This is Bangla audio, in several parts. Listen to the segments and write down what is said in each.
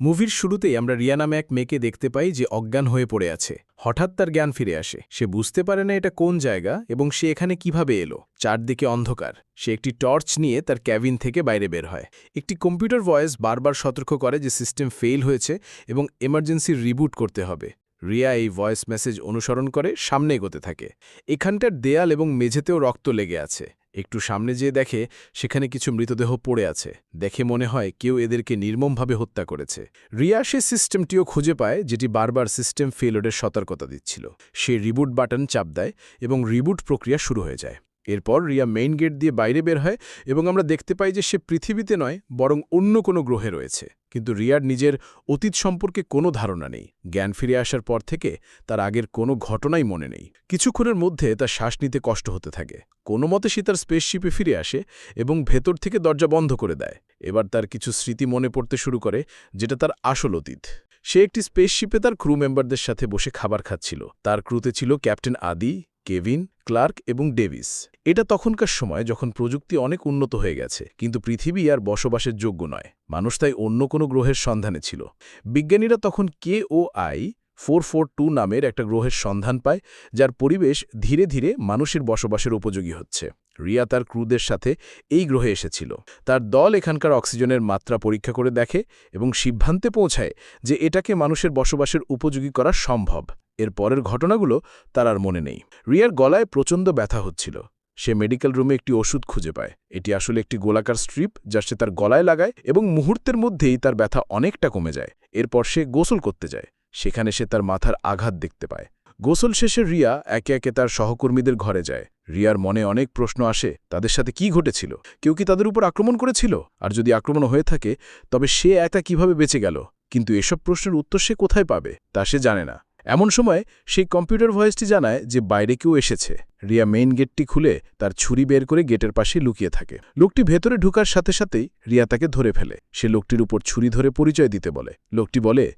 মুভির শুরুতেই আমরা রিয়া নামে এক মেয়েকে দেখতে পাই যে অজ্ঞান হয়ে পড়ে আছে। হঠাৎ তার জ্ঞান ফিরে আসে। সে বুঝতে পারে না এটা কোন জায়গা এবং সে এখানে কীভাবে এলো। চারদিকে অন্ধকার। সে একটি টর্চ নিয়ে তার ক্যাবিন থেকে বাইরে বের হয়। একটি কম্পিউটার ভয়েস বারবার সতর্ক করে যে সিস্টেম ফেল হয়েছে এবং এমার্জেন্সি রিবুট করতে হবে। রিয়া এই ভয়েস মেসেজ অনুসরণ করে সামনে এগোতে থাকে। এখানটার দেয়াল এবং মেঝেতেও রক্ত লেগে আছে। একটু সামনে যেয়ে দেখে সেখানে কিছু মৃতদেহ পড়ে আছে। দেখে মনে হয় কেউ এদেরকে নির্মমভাবে হত্যা করেছে। রিয়া সে সিস্টেমটিও খুঁজে পায় যেটি বারবার সিস্টেম ফেলোডের সতর্কতা দিচ্ছিল। সে রিবুট বাটন চাপ দেয় এবং রিবুট প্রক্রিয়া শুরু হয়ে যায়। এরপর রিয়া মেইন গেট দিয়ে বাইরে বের হয় এবং আমরা দেখতে পাই যে সে পৃথিবীতে নয়, বরং অন্য কোনো গ্রহে রয়েছে। কিন্তু রিয়ার নিজের অতীত সম্পর্কে কোনো ধারণা নেই। জ্ঞান ফিরে আসার পর থেকে তার আগের কোনো ঘটনাই মনে নেই। কিছুক্ষণের মধ্যে তার শ্বাস নিতে কষ্ট হতে থাকে। কোনো মতে সে তার স্পেসশিপে ফিরে আসে এবং ভেতর থেকে দরজা বন্ধ করে দেয়। এবার তার কিছু স্মৃতি মনে পড়তে শুরু করে, যেটা তার আসল অতীত। সে একটি স্পেসশিপে তার ক্রু মেম্বারদের সাথে বসে খাবার খাচ্ছিল। তার ক্রুতে ছিল ক্যাপ্টেন আদি কেভিন, ক্লার্ক এবং ডেভিস। এটা তখনকার সময় যখন প্রযুক্তি অনেক উন্নত হয়ে গেছে, কিন্তু পৃথিবী আর বসবাসের যোগ্য নয়। মানুষ তাই অন্য কোনো গ্রহের সন্ধানে ছিল। বিজ্ঞানীরা তখন K O I four four two নামের একটা গ্রহের সন্ধান পায়, যার পরিবেশ ধীরে ধীরে মানুষের বসবাসের উপযোগী হচ্ছে। রিয়া তার ক্রুদের সাথে এই গ্রহে এসেছিল। তার দল এখানকার অক্সিজেনের মাত্রা পরীক্ষা করে দেখে এবং সিদ্ধান্তে পৌঁছায় যে এটাকে মানুষের বসবাসের উপযোগী করা সম্ভব। এর পরের ঘটনাগুলো তার আর মনে নেই। রিয়ার গলায় প্রচণ্ড ব্যথা হচ্ছিল। সে মেডিকেল রুমে একটি ওষুধ খুঁজে পায়। এটি আসলে একটি গোলাকার স্ট্রিপ যা সে তার গলায় লাগায় এবং মুহূর্তের মধ্যেই তার ব্যথা অনেকটা কমে যায়। এরপর সে গোসল করতে যায়। সেখানে সে তার মাথার আঘাত দেখতে পায়। গোসল শেষে রিয়া একে একে তার সহকর্মীদের ঘরে যায়। রিয়ার মনে অনেক প্রশ্ন আসে, তাদের সাথে কি ঘটেছিল? কেউ কি তাদের উপর আক্রমণ করেছিল? আর যদি আক্রমণ হয়ে থাকে, তবে সে একা কীভাবে বেঁচে গেল? কিন্তু এসব প্রশ্নের উত্তর সে কোথায় পাবে, তা সে জানে না। এমন সময় সেই কম্পিউটার ভয়েসটি জানায় যে বাইরে কেউ এসেছে। রিয়া মেইন গেটটি খুলে তার ছুরি বের করে গেটের পাশে লুকিয়ে থাকে। লোকটি ভেতরে ঢুকার সাথে সাথেই রিয়া তাকে ধরে ফেলে। সে লোকটির উপর ছুরি ধরে পরিচয় দিতে বলে। লোকটি বলে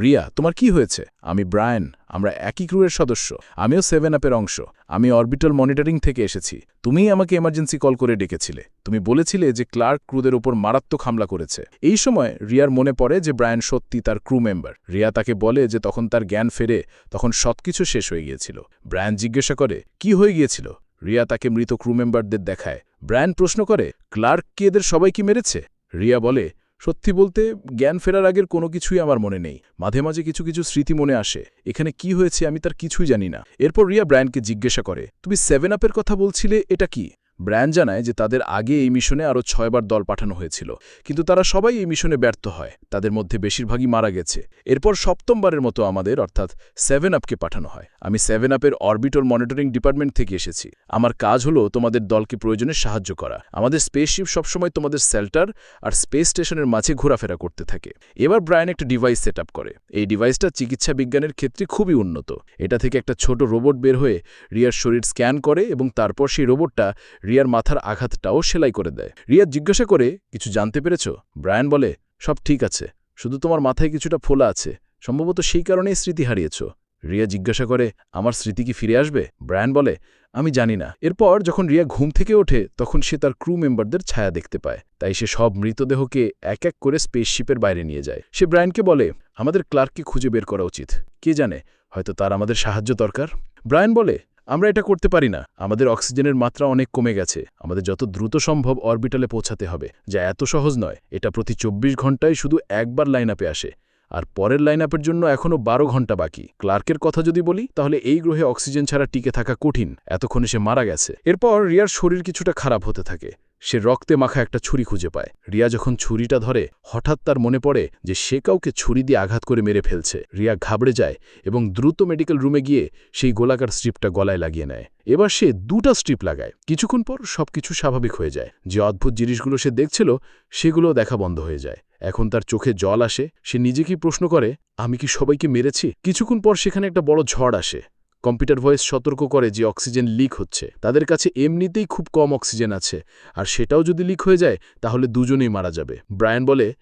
রিয়া, তোমার কি হয়েছে? আমি ব্রায়ান, আমরা একই ক্রুয়ের সদস্য। আমিও সেভেন আপের অংশ। আমি অরবিটাল মনিটরিং থেকে এসেছি। তুমিই আমাকে এমার্জেন্সি কল করে ডেকেছিলে। তুমি বলেছিলে যে ক্লার্ক ক্রুদের উপর মারাত্মক হামলা করেছে। এই সময় রিয়ার মনে পড়ে যে ব্রায়ান সত্যি তার ক্রু মেম্বার। রিয়া তাকে বলে যে তখন তার জ্ঞান ফেরে, তখন সবকিছু শেষ হয়ে গিয়েছিল। ব্রায়ান জিজ্ঞাসা করে, কি হয়ে গিয়েছিল? রিয়া তাকে মৃত ক্রু মেম্বারদের দেখায়। ব্রায়ান প্রশ্ন করে, ক্লার্ক কি এদের সবাই কি মেরেছে? রিয়া বলে সত্যি বলতে, জ্ঞান ফেরার আগের কোনো কিছুই আমার মনে নেই। মাঝে মাঝে কিছু কিছু স্মৃতি মনে আসে। এখানে কি হয়েছে আমি তার কিছুই জানি না। এরপর রিয়া ব্রায়ানকে জিজ্ঞাসা করে, তুমি সেভেন আপের কথা বলছিলে, এটা কি? ব্র্যান্ড জানায় যে তাদের আগে এই মিশনে আরও ছয়বার দল পাঠানো হয়েছিল। কিন্তু তারা সবাই এই মিশনে ব্যর্থ হয়। তাদের মধ্যে বেশিরভাগই মারা গেছে। এরপর সপ্তমবারের মতো আমাদের, অর্থাৎ সেভেন আপকে পাঠানো হয়। আমি সেভেন আপের অরবিটর মনিটরিং ডিপার্টমেন্ট থেকে এসেছি। আমার কাজ হলো তোমাদের দলকে প্রয়োজনে সাহায্য করা। আমাদের স্পেসশিপ সবসময় তোমাদের সেল্টার আর স্পেস স্টেশনের মাঝে ঘোরাফেরা করতে থাকে। এবার ব্রায়ান একটা ডিভাইস সেট করে। এই ডিভাইসটা চিকিৎসা বিজ্ঞানের ক্ষেত্রে খুবই উন্নত। এটা থেকে একটা ছোট রোবট বের হয়ে রিয়ার শরীর স্ক্যান করে এবং তারপর সেই রোবটটা রিয়ার মাথার আঘাতটাও সেলাই করে দেয়। রিয়া জিজ্ঞাসা করে, কিছু জানতে পেরেছ? ব্রায়ান বলে, সব ঠিক আছে। শুধু তোমার মাথায় কিছুটা ফোলা আছে। সম্ভবত সেই কারণেই স্মৃতি হারিয়েছ। রিয়া জিজ্ঞাসা করে, আমার স্মৃতি কি ফিরে আসবে? ব্রায়ান বলে, আমি জানি না। এরপর যখন রিয়া ঘুম থেকে ওঠে, তখন সে তার ক্রু মেম্বারদের ছায়া দেখতে পায়। তাই সে সব মৃতদেহকে এক এক করে স্পেসশিপের বাইরে নিয়ে যায়। সে ব্রায়ানকে বলে, আমাদের ক্লার্ককে খুঁজে বের করা উচিত। কে জানে? হয়তো তার আমাদের সাহায্য দরকার? ব্রায়ান বলে আমরা এটা করতে পারি না। আমাদের অক্সিজেনের মাত্রা অনেক কমে গেছে। আমাদের যত দ্রুত সম্ভব অরবিটালে পৌঁছাতে হবে, যা এত সহজ নয়। এটা প্রতি চব্বিশ ঘন্টায় শুধু একবার লাইন আপে আসে। আর পরের লাইন আপের জন্য এখনও বারো ঘণ্টা বাকি। ক্লার্কের কথা যদি বলি, তাহলে এই গ্রহে অক্সিজেন ছাড়া টিকে থাকা কঠিন। এতক্ষণে সে মারা গেছে। এরপর রিয়ার শরীর কিছুটা খারাপ হতে থাকে। সে রক্তে মাখা একটা ছুরি খুঁজে পায়। রিয়া যখন ছুরিটা ধরে, হঠাৎ তার মনে পড়ে যে সে কাউকে ছুরি দিয়ে আঘাত করে মেরে ফেলছে। রিয়া ঘাবড়ে যায় এবং দ্রুত মেডিকেল রুমে গিয়ে সেই গোলাকার স্ট্রিপটা গলায় লাগিয়ে নেয়। এবার সে দুটা স্ট্রিপ লাগায়। কিছুক্ষণ পর সবকিছু স্বাভাবিক হয়ে যায়। যে অদ্ভুত জিনিসগুলো সে দেখছিল সেগুলো দেখা বন্ধ হয়ে যায়। এখন তার চোখে জল আসে। সে নিজেকেই প্রশ্ন করে, আমি কি সবাইকে মেরেছি? কিছুক্ষণ পর সেখানে একটা বড় ঝড় আসে। কম্পিউটার ভয়েস সতর্ক করে যে অক্সিজেন লিক হচ্ছে। তাদের কাছে এমনিতেই খুব কম অক্সিজেন আছে। আর সেটাও যদি লিক হয়ে যায়, তাহলে দুজনেই মারা যাবে। ব্রায়ান বলে,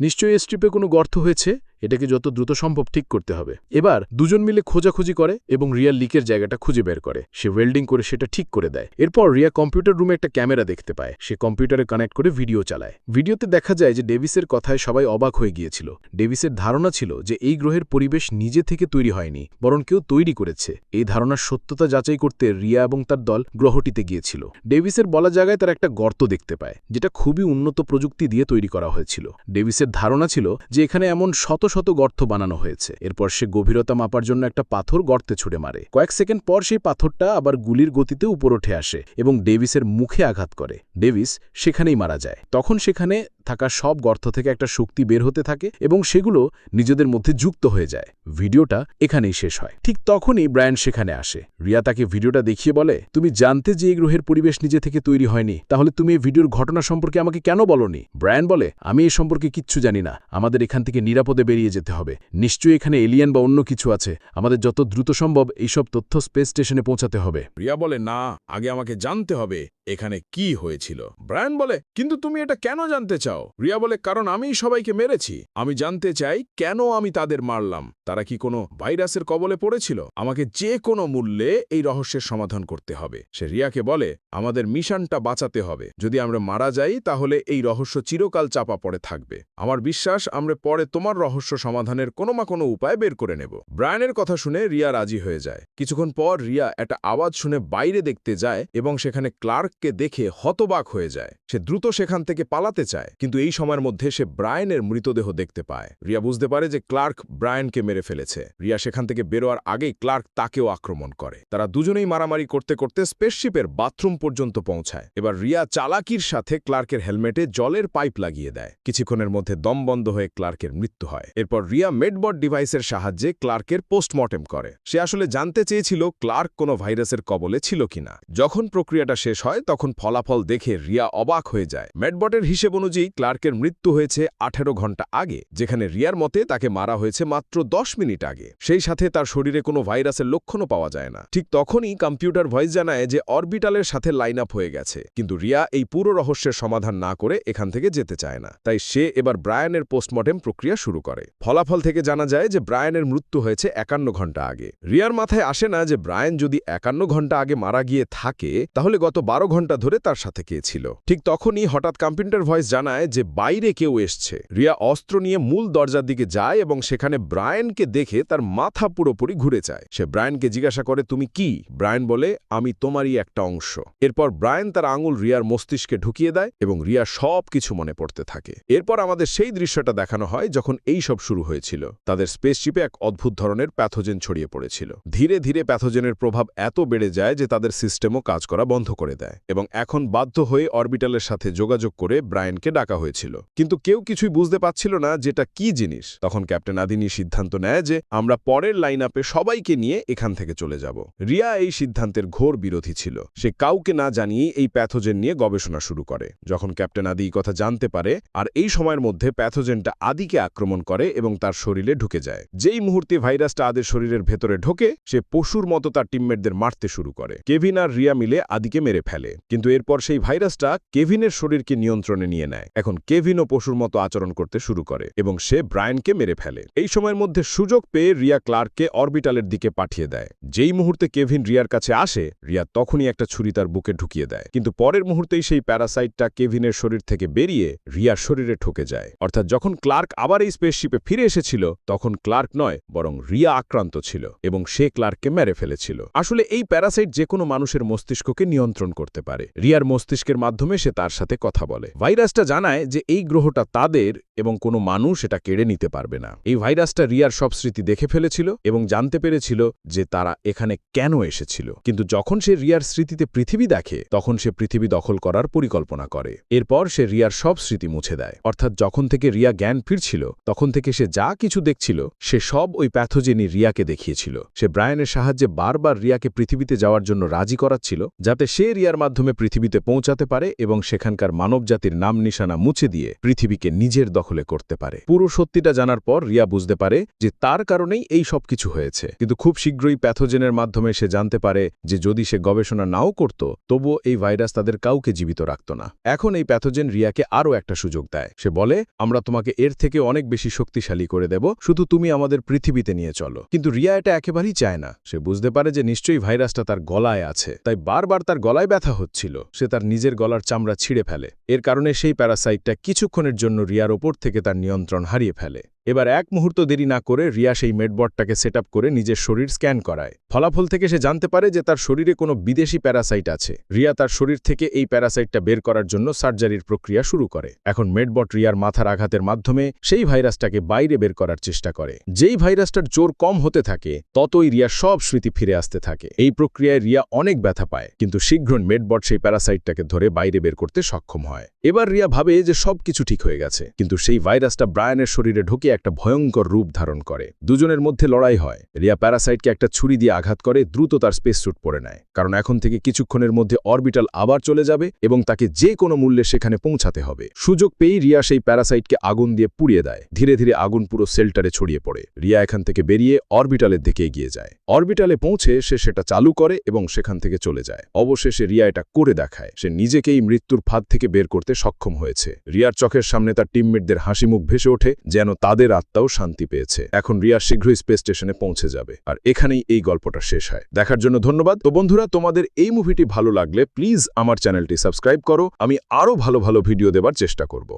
নিশ্চয়ই স্ট্রিপে কোনো গর্ত হয়েছে? এটাকে যত দ্রুত সম্ভব ঠিক করতে হবে। এবার দুজন মিলে খোঁজাখুঁজি করে এবং রিয়া লিকের জায়গাটা খুঁজে বের করে। সে ওয়েল্ডিং করে সেটা ঠিক করে দেয়। এরপর রিয়া কম্পিউটার রুমে একটা ক্যামেরা দেখতে পায়। সে কম্পিউটারে কানেক্ট করে ভিডিও চালায়। ভিডিওতে দেখা যায় যে ডেভিসের কথায় সবাই অবাক হয়ে গিয়েছিল। ডেভিসের ধারণা ছিল যে এই গ্রহের পরিবেশ নিজে থেকে তৈরি হয়নি, বরং কেউ তৈরি করেছে। এই ধারণার সত্যতা যাচাই করতে রিয়া এবং তার দল গ্রহটিতে গিয়েছিল। ডেভিসের বলা জায়গায় তার একটা গর্ত দেখতে পায়, যেটা খুবই উন্নত প্রযুক্তি দিয়ে তৈরি করা হয়েছিল। ডেভিসের ধারণা ছিল যে এখানে এমন শত শত গর্ত বানানো হয়েছে। এরপর সে গভীরতা মাপার জন্য একটা পাথর গর্তে ছুড়ে মারে। কয়েক সেকেন্ড পর সেই পাথরটা আবার গুলির গতিতে উপর উঠে আসে এবং ডেভিসের মুখে আঘাত করে। ডেভিস সেখানেই মারা যায়। তখন সেখানে থাকা সব গর্ত থেকে একটা শক্তি বের হতে থাকে এবং সেগুলো নিজেদের মধ্যে যুক্ত হয়ে যায়। ভিডিওটা এখানেই শেষ হয়। ঠিক তখনই ব্রায়ান সেখানে আসে। রিয়া তাকে ভিডিওটা দেখিয়ে বলে, তুমি জানতে যে এই গ্রহের পরিবেশ নিজে থেকে তৈরি হয়নি, তাহলে তুমি এই ভিডিওর ঘটনা সম্পর্কে আমাকে কেন বলনি? ব্রায়ান বলে, আমি এই সম্পর্কে কিচ্ছু জানি না। আমাদের এখান থেকে নিরাপদে বেরিয়ে যেতে হবে। নিশ্চয়ই এখানে এলিয়ান বা অন্য কিছু আছে। আমাদের যত দ্রুত সম্ভব এইসব তথ্য স্পেস স্টেশনে পৌঁছাতে হবে। রিয়া বলে, না, আগে আমাকে জানতে হবে এখানে কি হয়েছিল। ব্রায়ান বলে, কিন্তু তুমি এটা কেন জানতে চাও? রিয়া বলে, কারণ আমি সবাইকে মেরেছি। আমি জানতে চাই কেন আমি তাদের মারলাম। তারা কি কোনো ভাইরাসের কবলে পড়েছিল? আমাকে যে কোনো মূল্যে এই রহস্যের সমাধান করতে হবে। সে রিয়াকে বলে, আমাদের মিশনটা বাঁচাতে হবে। যদি আমরা মারা যাই, তাহলে এই রহস্য চিরকাল চাপা পড়ে থাকবে। আমার বিশ্বাস, আমরা পরে তোমার রহস্য সমাধানের কোনো না কোনো উপায় বের করে নেব। ব্রায়ানের কথা শুনে রিয়া রাজি হয়ে যায়। কিছুক্ষণ পর রিয়া একটা আওয়াজ শুনে বাইরে দেখতে যায় এবং সেখানে ক্লার্ককে দেখে হতবাক হয়ে যায়। সে দ্রুত সেখান থেকে পালাতে চায়, কিন্তু এই সময়ের মধ্যে সে ব্রায়ানের মৃতদেহ দেখতে পায়। রিয়া বুঝতে পারে যে ক্লার্ক ব্রায়ানকে মেরে ফেলেছে। রিয়া সেখান থেকে বেরোয়ার আগেই ক্লার্ক তাকেও আক্রমণ করে। তারা দুজনেই মারামারি করতে করতে স্পেসশিপের বাথরুম পর্যন্ত পৌঁছায়। এবার রিয়া চালাকির সাথে ক্লার্কের হেলমেটে জলের পাইপ লাগিয়ে দেয়। কিছুক্ষণের মধ্যে দম বন্ধ হয়ে ক্লার্কের মৃত্যু হয়। এরপর রিয়া মেডবট ডিভাইসের সাহায্যে ক্লার্কের পোস্টমর্টেম করে। সে আসলে জানতে চেয়েছিল ক্লার্ক কোনো ভাইরাসের কবলে ছিল কিনা। যখন প্রক্রিয়াটা শেষ হয়, তখন ফলাফল দেখে রিয়া অবাক হয়ে যায়। মেডবটের হিসেব অনুযায়ী ক্লার্কের মৃত্যু হয়েছে আঠেরো ঘণ্টা আগে, যেখানে রিয়ার মতে তাকে মারা হয়েছে মাত্র দশ মিনিট আগে। সেই সাথে তার শরীরে কোনো ভাইরাসের লক্ষণও পাওয়া যায় না। ঠিক তখনই কম্পিউটার ভয়েস জানায় যে অরবিটালের সাথে লাইন আপ হয়ে গেছে। কিন্তু রিয়া এই পুরো রহস্যের সমাধান না করে এখান থেকে যেতে চায় না। তাই সে এবার ব্রায়ানের পোস্টমর্টেম প্রক্রিয়া শুরু করে। ফলাফল থেকে জানা যায় যে ব্রায়ানের মৃত্যু হয়েছে একান্ন ঘণ্টা আগে। রিয়ার মাথায় আসে না যে ব্রায়ান যদি একান্ন ঘণ্টা আগে মারা গিয়ে থাকে, তাহলে গত বারো ঘণ্টা ধরে তার সাথে কে ছিল? ঠিক তখনই হঠাৎ কম্পিউটার ভয়েস জানায় যে বাইরে কেউ এসছে। রিয়া অস্ত্র নিয়ে মূল দরজার দিকে যায় এবং সেখানে ব্রায়ানকে দেখে তার মাথা পুরোপুরি ঘুরে যায়। সে ব্রায়ানকে জিজ্ঞাসা করে, তুমি কি? ব্রায়ান বলে, আমি তোমারই একটা অংশ। এরপর ব্রায়ান তার আঙুল রিয়ার মস্তিষ্কে ঢুকিয়ে দেয় এবং রিয়া সব কিছু মনে পড়তে থাকে। এরপর আমাদের সেই দৃশ্যটা দেখানো হয় যখন এই সব শুরু হয়েছিল। তাদের স্পেসশিপে এক অদ্ভুত ধরনের প্যাথোজেন ছড়িয়ে পড়েছিল। ধীরে ধীরে প্যাথোজেনের প্রভাব এত বেড়ে যায় যে তাদের সিস্টেমও কাজ করা বন্ধ করে দেয় এবং এখন বাধ্য হয়ে অরবিটালের সাথে যোগাযোগ করে ব্রায়ানকে ডাকা হয়েছিল। কিন্তু কেউ কিছুই বুঝতে পারছিল না যেটা কি জিনিস। তখন ক্যাপ্টেন আদিনী সিদ্ধান্ত নেয় যে আমরা পরের লাইন আপে সবাইকে নিয়ে এখান থেকে চলে যাব। রিয়া এই সিদ্ধান্তের ঘোর বিরোধী ছিল। সে কাউকে না জানিয়ে এই প্যাথোজেন নিয়ে গবেষণা শুরু করে। যখন ক্যাপ্টেন আদি কথা জানতে পারে, আর এই সময়ের মধ্যে প্যাথোজেনটা আদিকে আক্রমণ করে এবং তার শরীরে ঢুকে যায়। যেই মুহূর্তে ভাইরাসটা আদের শরীরের ভেতরে ঢোকে, সে পশুর মতো তার টিমমেটদের মারতে শুরু করে। কেভিন আর রিয়া মিলে আদিকে মেরে ফেলে। কিন্তু এরপর সেই ভাইরাসটা কেভিনের শরীরকে নিয়ন্ত্রণে নিয়ে নেয়। এখন কেভিনও পশুর মতো আচরণ করতে শুরু করে এবং সে ব্রায়ানকে মেরে ফেলে। এই সময়ের মধ্যে সুযোগ পেয়ে রিয়া ক্লার্ককে অরবিটালের দিকে পাঠিয়ে দেয়। যেই মুহূর্তে কেভিন রিয়ার কাছে আসে, রিয়া তখনই একটা ছুরি তার বুকে ঢুকিয়ে দেয়। কিন্তু পরের মুহূর্তেই সেই প্যারাসাইটটা কেভিনের শরীর থেকে বেরিয়ে রিয়ার শরীরে ঠকে যায়। অর্থাৎ যখন ক্লার্ক আবার এই স্পেসশিপে ফিরে এসেছিল, তখন ক্লার্ক নয়, বরং রিয়া আক্রান্ত ছিল এবং সে ক্লার্ককে মেরে ফেলেছিল। আসলে এই প্যারাসাইট যে কোনো মানুষের মস্তিষ্ককে নিয়ন্ত্রণ করতে পারে। রিয়ার মস্তিষ্কের মাধ্যমে সে তার সাথে কথা বলে। ভাইরাসটা জানায় যে এই গ্রহটা তাদের এবং কোনো মানুষ এটা কেড়ে নিতে পারবে না। এই ভাইরাসটা রিয়ার সব স্মৃতি দেখে ফেলেছিল এবং জানতে পেরেছিল যে তারা এখানে কেন এসেছিল। কিন্তু যখন সে রিয়ার স্মৃতিতে পৃথিবী দেখে, তখন সে পৃথিবী দখল করার পরিকল্পনা করে। এরপর সে রিয়ার সব স্মৃতি মুছে দেয়। অর্থাৎ যখন থেকে রিয়া জ্ঞান ফিরছিল, তখন থেকে সে যা কিছু দেখছিল, সে সব ওই প্যাথোজেনি রিয়াকে দেখিয়েছিল। সে ব্রায়ানের সাহায্যে বারবার রিয়াকে পৃথিবীতে যাওয়ার জন্য রাজি করাচ্ছিল, যাতে সে রিয়ার মাধ্যমে পৃথিবীতে পৌঁছাতে পারে এবং সেখানকার মানবজাতির নাম নিশানা মুছে দিয়ে পৃথিবীকে নিজের দখলে করতে পারে। পুরো সত্যিটা জানার পর রিয়া বুঝতে পারে যে তার কারণেই এই সব কিছু হয়েছে। কিন্তু খুব শীঘ্রই প্যাথোজেনের মাধ্যমে সে জানতে পারে যে যদি সে গবেষণা নাও করত, তবুও এই ভাইরাস তাদের কাউকে জীবিত রাখত না। এখন এই প্যাথোজেন রিয়াকে আরও একটা সুযোগ দেয়। সে বলে, আমরা তোমাকে এর থেকে অনেক বেশি শক্তি শক্তিশালী করে দেব, শুধু তুমি আমাদের পৃথিবীতে নিয়ে চলো। কিন্তু রিয়া এটা একেবারেই চায় না। সে বুঝতে পারে যে নিশ্চয়ই ভাইরাসটা তার গলায় আছে। তাই বারবার তার গলায় ব্যথা হচ্ছিল। সে তার নিজের গলার চামড়া ছিঁড়ে ফেলে। এর কারণে সেই প্যারাসাইটটা কিছুক্ষণের জন্য রিয়ার ওপর থেকে তার নিয়ন্ত্রণ হারিয়ে ফেলে। এবার এক মুহূর্ত দেরি না করে রিয়া সেই মেডবটটাকে সেট করে নিজের শরীর স্ক্যান করায়। ফলাফল থেকে সে জানতে পারে যে তার শরীরে কোনো বিদেশি প্যারাসাইট আছে। রিয়া তার শরীর থেকে এই প্যারাসাইটটা বের করার জন্য সার্জারির প্রক্রিয়া শুরু করে। এখন মেডবট রিয়ার মাথার আঘাতের মাধ্যমে সেই ভাইরাসটাকে বাইরে বের করার চেষ্টা করে। যেই ভাইরাসটার জোর কম হতে থাকে, ততই রিয়া সব স্মৃতি ফিরে আসতে থাকে। এই প্রক্রিয়ায় রিয়া অনেক ব্যথা পায়, কিন্তু শীঘ্র মেডবট সেই প্যারাসাইটটাকে ধরে বাইরে বের করতে সক্ষম হয়। এবার রিয়া ভাবে যে সব কিছু ঠিক হয়ে গেছে, কিন্তু সেই ভাইরাসটা ব্রায়ানের শরীরে ঢুকে একটা ভয়ঙ্কর রূপ ধারণ করে। দুজনের মধ্যে লড়াই হয়। রিয়া প্যারাসাইটকে একটা ছুরি দিয়ে আঘাত করে, দ্রুত তার স্পেস স্যুট পরে নেয়। কারণ এখন থেকে কিছুক্ষণের মধ্যে অরবিটাল আবার চলে যাবে এবং তাকে যে কোনো মূল্যে সেখানে পৌঁছাতে হবে। সুযোগ পেয়েই রিয়া সেই প্যারাসাইটকে আগুন দিয়ে পুড়িয়ে দেয়। ধীরে ধীরে আগুন পুরো সেলটারে ছড়িয়ে পড়ে। রিয়া এখান থেকে বেরিয়ে অরবিটালের দিকে এগিয়ে যায়। অরবিটালে পৌঁছে সে সেটা চালু করে এবং সেখান থেকে চলে যায়। অবশেষে রিয়া এটা করে দেখায়। সে নিজেকেই মৃত্যুর ফাঁদ থেকে বের করতে সক্ষম হয়েছে। রিয়ার চোখের সামনে তার টিমমেটদের হাসি মুখ ভেসে ওঠে, যেন তাদের আত্মাও শান্তি পেয়েছে। এখন রিয়া শীঘ্রই স্পেস স্টেশনে পৌঁছে যাবে। আর এখানেই এই গল্পটা শেষ হয়। দেখার জন্য ধন্যবাদ। তো বন্ধুরা, তোমাদের এই মুভিটি ভালো লাগলে প্লিজ আমার চ্যানেলটি সাবস্ক্রাইব করো। আমি আরও ভালো ভালো ভিডিও দেবার চেষ্টা করব।